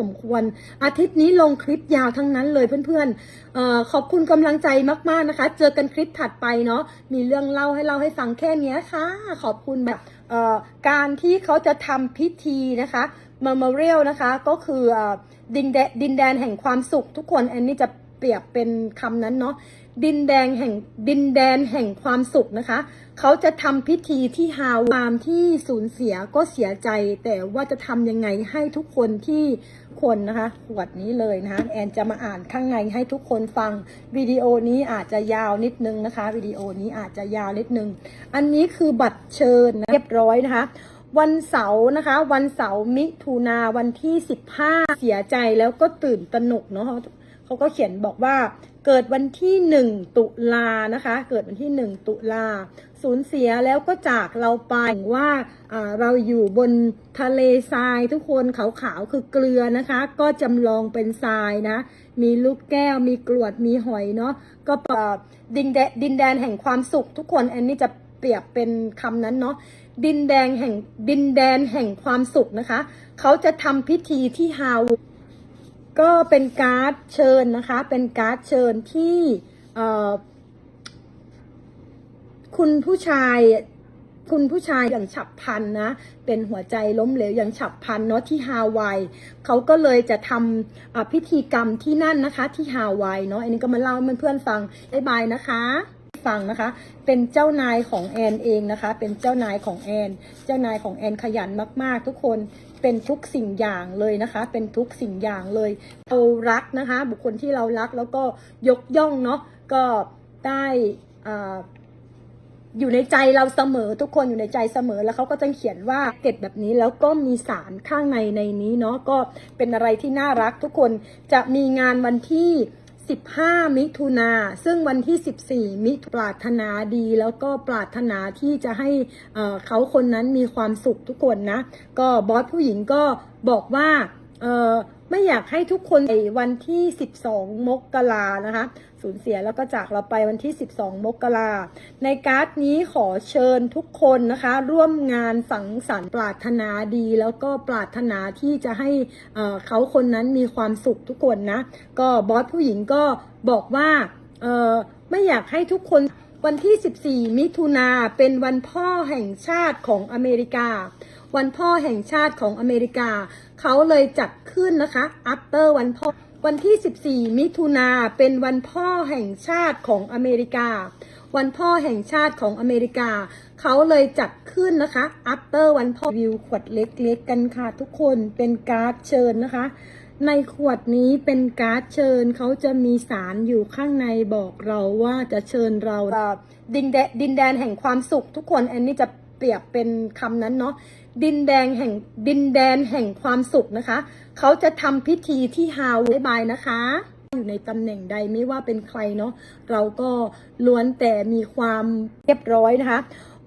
สมควร อาทิตย์นี้ลงคลิปยาวทั้งนั้นเลยเพื่อนๆเออขอบคุณกำลังใจมากๆนะคะ เจอกันคลิปถัดไปเนาะมีเรื่องเล่าให้เล่าให้ฟังแค่เนี้ยค่ะ ขอบคุณแบบเอ่อการที่เขาจะทำพิธีนะคะ Memorial นะคะ ก็คือเอ่อดินแดนดินแดนแห่งความสุขทุกคนแอนนี่จะ เปรียบเป็นคำนั้นเนาะดินแดนแห่งดินแดนแห่งความสุขนะคะ เขาจะทำพิธีที่ฮาวามที่สูญเสียก็เสียใจ แต่ว่าจะทำยังไงให้ทุกคนที่คนนะคะขวดนี้เลยนะคะแอนจะมาอ่านข้างในให้ทุกคนฟังวิดีโอนี้อาจจะยาวนิดนึงนะคะวิดีโอนี้อาจจะยาวนิดนึง อันนี้คือบัตรเชิญนะเรียบร้อยนะคะวันเสาร์นะคะ วันเสาร์มิถุนาวันที่ 15 เสียใจแล้วก็ตื่นตระหนกเนาะ เขาก็เขียนบอกว่าเกิดวันที่ 1 ตุลานะคะ เกิดวันที่ 1 ตุลาสูญเสียแล้วก็จากเราไปว่าเราอยู่บนทะเลทรายทุกคนขาวๆคือเกลือนะคะ ก็จำลองเป็นทรายนะ มีลูกแก้วมีกรวดมีหอยเนาะก็เอ่อดินแดนดินแดนแห่งความสุขทุกคนอันนี้จะเปรียบเป็นคำนั้นเนาะดินแดงแห่งดินแดนแห่งความสุขนะคะ เขาจะทำพิธีที่ฮาว ก็เป็นการ์ดเชิญนะคะ เป็นการ์ดเชิญที่คุณผู้ชายคุณผู้ชายอย่างฉับพลันนะ เป็นหัวใจล้มเหลวอย่างฉับพลันเนาะที่ฮาวายเขาก็เลยจะทำพิธีกรรมที่นั่นนะคะ ที่ฮาวายเนาะอันนี้ก็มาเล่าให้เพื่อนๆฟังบ๊ายบายนะคะฟังนะคะ เป็นเจ้านายของแอนเองนะคะ เป็นเจ้านายของแอน เจ้านายของแอนขยันมาก ๆ ทุกคนเป็นทุกสิ่งอย่างเลยนะคะ เป็นทุกสิ่งอย่างเลยเรารักนะคะ บุคคลที่เรารักแล้วก็ยกย่องเนาะก็ได้อ่าอยู่ในใจเราเสมอทุกคนอยู่ในใจเสมอแล้วเขาก็จะเขียนว่าเก็บแบบนี้แล้วก็มีสารข้างในในนี้เนาะก็เป็นอะไรที่น่ารักทุกคนจะมีงานวันที่ 15 มิถุนาซึ่งวันที่ 14 มิถุปรารถนาดี แล้วก็ปรารถนาที่จะให้เขาคนนั้นมีความสุขทุกคนนะ ก็บอสผู้หญิงก็บอกว่า ไม่อยากให้ทุกคนในวันที่ 12 มกรานะคะ สูญเสียแล้วก็จากเราไปวันที่ 12 มกราในการ์ดนี้ขอเชิญทุกคนนะคะ ร่วมงานสังสรรค์ปรารถนาดี แล้วก็ปรารถนาที่จะให้เขาคนนั้นมีความสุขทุกคนนะ ก็บอสผู้หญิงก็บอกว่าไม่อยากให้ทุกคนวันที่ 14 มิถุนาเป็นวันพ่อแห่งชาติของอเมริกา วันพ่อแห่งชาติของอเมริกา เขาเลยจัดขึ้นนะคะ after วันพ่อวันที่ 14 มิถุนาเป็นวันพ่อแห่งชาติของอเมริกา วันพ่อแห่งชาติของอเมริกา เขาเลยจัดขึ้นนะคะ after วันพ่อวิวขวดเล็กๆกันค่ะทุกคนเป็นการ์ดเชิญนะคะ ในขวดนี้เป็นการ์ดเชิญเขาจะมีสารอยู่ข้างในบอกเราว่าจะเชิญเราดินแดนดินแดนแห่งความสุขทุกคนอันนี้จะ เปรียบเป็นคำนั้นเนาะดินแดงแห่งดินแดนแห่งความสุขนะคะ เขาจะทำพิธีที่ฮาวายบายนะคะ อยู่ในตำแหน่งใดไม่ว่าเป็นใครเนาะเราก็ล้วนแต่มีความเรียบร้อยนะคะ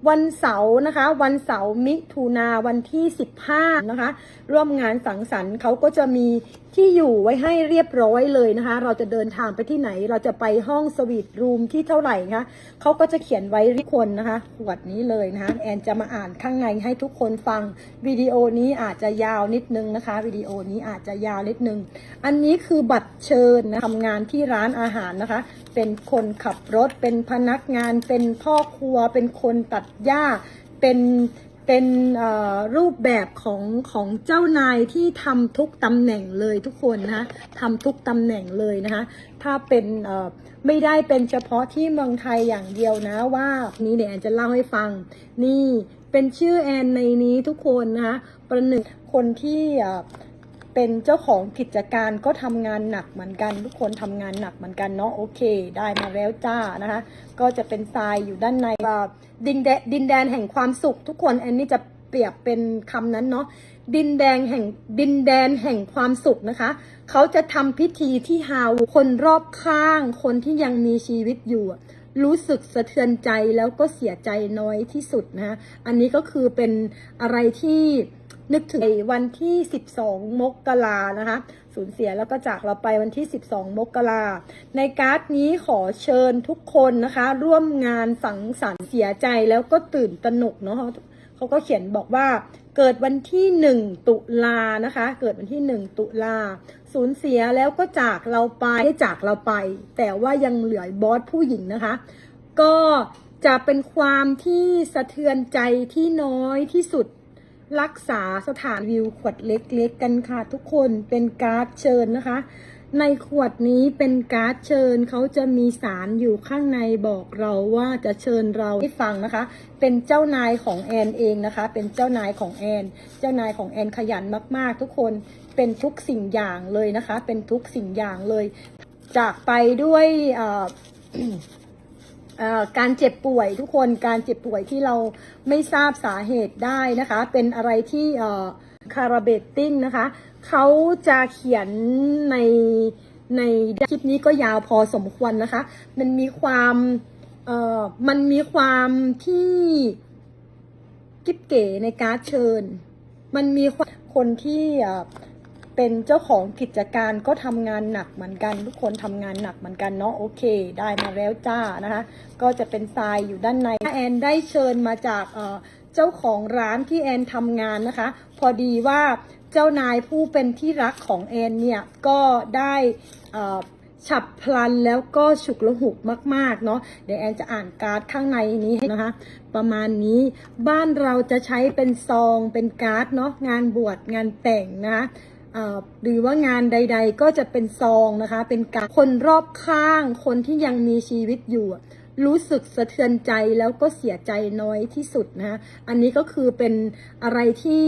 วันเสาร์นะคะ วันเสาร์มิถุนาวันที่ 15 นะคะ ร่วมงานสังสรรค์เขาก็จะมีที่อยู่ไว้ให้เรียบร้อยเลยนะคะ เราจะเดินทางไปที่ไหน เราจะไปห้องสวีทรูมที่เท่าไหร่นะคะเขาก็จะเขียนไว้ทุกคนนะคะขวดนี้เลยนะคะแอนจะมาอ่านข้างในให้ทุกคนฟังวิดีโอนี้อาจจะยาวนิดนึงนะคะวิดีโอนี้อาจจะยาวนิดนึง อันนี้คือบัตรเชิญนะทำงานที่ร้านอาหารนะคะเป็นคนขับรถ เป็นพนักงาน เป็นพ่อครัว เป็นคนตัดหญ้า เป็นเป็นรูปแบบของของเจ้านายที่ทำทุกตำแหน่งเลยทุกคนนะทำทุกตำแหน่งเลยนะคะถ้าเป็นไม่ได้เป็นเฉพาะที่เมืองไทยอย่างเดียวนะว่านี้เดี๋ยแอนจะเล่าให้ฟัง นี่เป็นชื่อแอนในนี้ทุกคนนะคะประหนึ่งคนที่ เป็นเจ้าของกิจการก็ทำงานหนักเหมือนกัน ทุกคนทำงานหนักเหมือนกันเนาะโอเค ได้มาแล้วจ้านะคะ ก็จะเป็นทรายอยู่ด้านในอ่าดินแดนดินแดนแห่งความสุข ทุกคนอันนี้จะเปรียบเป็นคำนั้นเนาะดินแดงแห่งดินแดนแห่งความสุขนะคะ เขาจะทำพิธีที่ฮาวคนรอบข้าง คนที่ยังมีชีวิตอยู่ รู้สึกสะเทือนใจแล้วก็เสียใจน้อยที่สุดนะะอันนี้ก็คือเป็นอะไรที่ นึกถึงวันที่ 12 มกรานะคะ สูญเสียแล้วก็จากเราไปวันที่ 12 มกราในการ์ดนี้ขอเชิญทุกคนนะคะ ร่วมงานสังสรรค์เสียใจแล้วก็ตื่นตระหนกเนาะเขาก็เขียนบอกว่าเกิดวันที่หนึ่งตุลานะคะ เกิดวันที่หนึ่งตุลาสูญเสียแล้วก็จากเราไปได้จากเราไป แต่ว่ายังเหลือบอสผู้หญิงนะคะ ก็จะเป็นความที่สะเทือนใจที่น้อยที่สุด รักษาสถานวิวขวดเล็กๆกันค่ะ ทุกคนเป็นการ์ดเชิญนะคะ ในขวดนี้เป็นการ์ดเชิญเขาจะมีสารอยู่ข้างในบอกเราว่าจะเชิญเราให้ฟังนะคะ เป็นเจ้านายของแอนเองนะคะ เป็นเจ้านายของแอน เจ้านายของแอนขยันมากๆ ทุกคนเป็นทุกสิ่งอย่างเลยนะคะ เป็นทุกสิ่งอย่างเลย จากไปด้วยอ่อเอ่อ การเจ็บป่วยทุกคนการเจ็บป่วยที่เราไม่ทราบสาเหตุได้นะคะ เป็นอะไรที่คาราเบตติ้งนะคะเขาจะเขียนในในคลิปนี้ก็ยาวพอสมควรนะคะ มันมีความเอ่อมันมีความที่กิ๊บเก๋ในการ์ดเชิญ มันมีคนที่ เป็นเจ้าของกิจการก็ทำงานหนักเหมือนกัน ทุกคนทำงานหนักเหมือนกันเนาะโอเค ได้มาแล้วจ้านะคะ ก็จะเป็นทรายอยู่ด้านในแอนได้เชิญมาจากเจ้าของร้านที่แอนทำงานนะคะ พอดีว่าเจ้านายผู้เป็นที่รักของแอนเนี่ยก็ได้ฉับพลันแล้วก็ฉุกละหุกมากๆเนาะเดี๋ยวแอนจะอ่านการ์ดข้างในนี้ให้นะคะ ประมาณนี้บ้านเราจะใช้เป็นซองเป็นการ์ดเนาะงานบวชงานแต่งนะคะ หรือว่างานใด ๆ ก็จะเป็นซองนะคะ เป็นการคนรอบข้าง คนที่ยังมีชีวิตอยู่ รู้สึกสะเทือนใจแล้วก็เสียใจน้อยที่สุดนะคะอันนี้ก็คือเป็นอะไรที่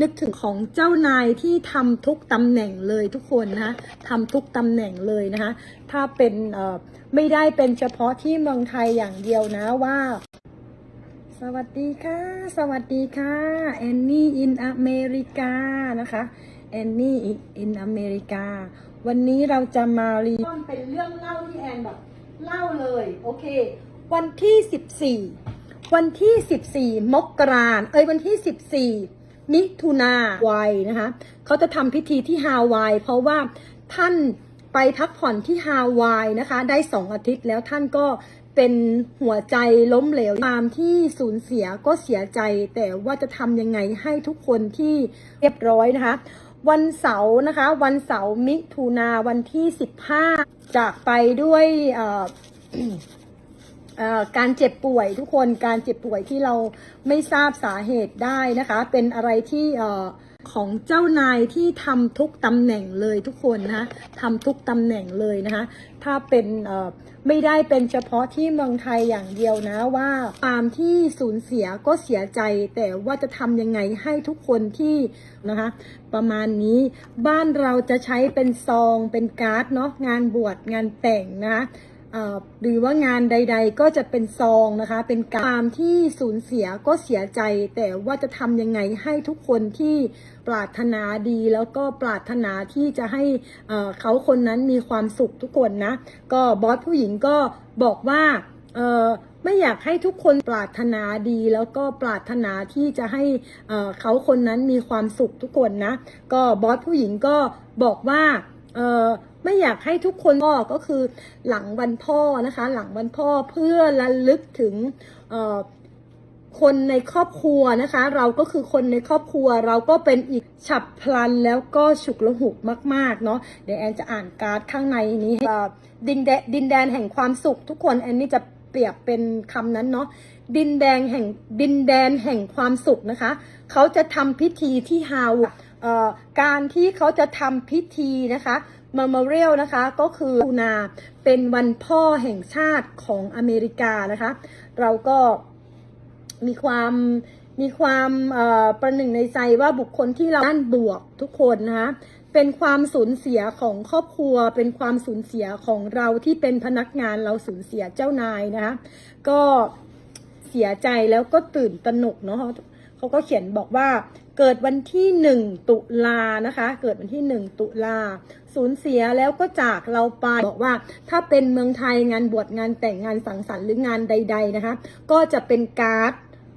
นึกถึงของเจ้านายที่ทำทุกตำแหน่งเลยทุกคนนะคะทำทุกตำแหน่งเลยนะคะถ้าเป็นไม่ได้เป็นเฉพาะที่เมืองไทยอย่างเดียวนะว่า สวัสดีค่ะ สวัสดีค่ะแอนนี่อินอเมริกานะคะ แอนนี่อินอเมริกาวันนี้เราจะมารีเป็นเรื่องเล่าที่แอนแบบเล่าเลย โอเค วันที่ 14 วันที่ 14 มกราเอ้ยวันที่ 14 มิถุนาวัยนะคะเขาจะทำพิธีที่ฮาวาย เพราะว่าท่านไปพักผ่อนที่ฮาวายนะคะ ได้สองอาทิตย์แล้วท่านก็เป็นหัวใจล้มเหลวตามที่สูญเสียก็เสียใจ แต่ว่าจะทำยังไงให้ทุกคนที่เรียบร้อยนะคะ วันเสาร์นะคะ วันเสาร์มิถุนาวันที่15จากไปด้วยการเจ็บป่วยทุกคนการเจ็บป่วยที่เราไม่ทราบสาเหตุได้นะคะ เป็นอะไรที่ ของเจ้านายที่ทำทุกตำแหน่งเลยทุกคนนะทำทุกตำแหน่งเลยนะคะ ถ้าเป็นไม่ได้เป็นเฉพาะที่เมืองไทยอย่างเดียวนะว่าตามที่สูญเสียก็เสียใจ แต่ว่าจะทำยังไงให้ทุกคนที่นะคะ ประมาณนี้บ้านเราจะใช้เป็นซองเป็นการ์ดเนาะงานบวชงานแต่งนะคะ หรือว่างานใด ๆ ก็จะเป็นซองนะคะ เป็นการตามที่สูญเสียก็เสียใจ แต่ว่าจะทำยังไงให้ทุกคนที่ปรารถนาดีแล้วก็ปรารถนาที่จะให้เขาคนนั้นมีความสุขทุกคนนะ ก็บอสผู้หญิงก็บอกว่าไม่อยากให้ทุกคนปรารถนาดีแล้วก็ปรารถนาที่จะให้เขาคนนั้นมีความสุขทุกคนนะ ก็บอสผู้หญิงก็บอกว่า ไม่อยากให้ทุกคนก็ก็คือหลังวันพ่อนะคะ หลังวันพ่อเพื่อระลึกถึงคนในครอบครัวนะคะ เราก็คือคนในครอบครัวเราก็เป็นอีกฉับพลันแล้วก็ฉุกละหุกมาก ๆ เนาะเดี๋ยวแอนจะอ่านการ์ดข้างในนี้ให้ดินแดนดินแดนแห่งความสุขทุกคนแอนนี่จะเปรียบเป็นคำนั้นเนาะดินแดนแห่งดินแดนแห่งความสุขนะคะ เขาจะทำพิธีที่ฮาวการที่เขาจะทำพิธีนะคะ ม m o r i a l นะคะ ก็คือปูนาเป็นวันพ่อแห่งชาติของอเมริกานะคะ เราก็มีความมีความประหนึ่งในใจว่าบุคคลที่เราด้านบวกทุกคนนะคะเป็นความสูญเสียของครอบครัว เป็นความสูญเสียของเราที่เป็นพนักงานเราสูญเสียเจ้านายนะคะก็เสียใจแล้วก็ตื่นตระหนกเนาะเขาก็เขียนบอกว่า เกิดวันที่หนึ่งตุลานะคะ เกิดวันที่หนึ่งตุลาสูญเสียแล้วก็จากเราไปบอกว่า ถ้าเป็นเมืองไทยงานบวชงานแต่งงานสังสรรค์หรืองานใด ๆนะคะ ก็จะเป็นการ์ด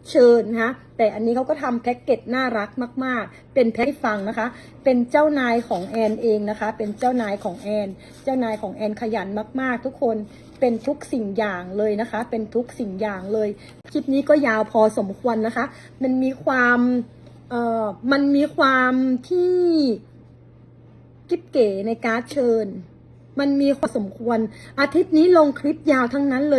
เชิญนะคะแต่อันนี้เขาก็ทำแพ็กเกจน่ารักมาก ๆ เป็นแพ็กฟังนะคะ เป็นเจ้านายของแอนเองนะคะ เป็นเจ้านายของแอน เจ้านายของแอนขยันมาก ๆ ทุกคน เป็นทุกสิ่งอย่างเลยนะคะ เป็นทุกสิ่งอย่างเลย คลิปนี้ก็ยาวพอสมควรนะคะ มันมีความ เอ่อมันมีความที่กิ๊บเก๋ในการดเชิญ มันมีความสมควร อาทิตย์นี้ลงคลิปยาวทั้งนั้นเลย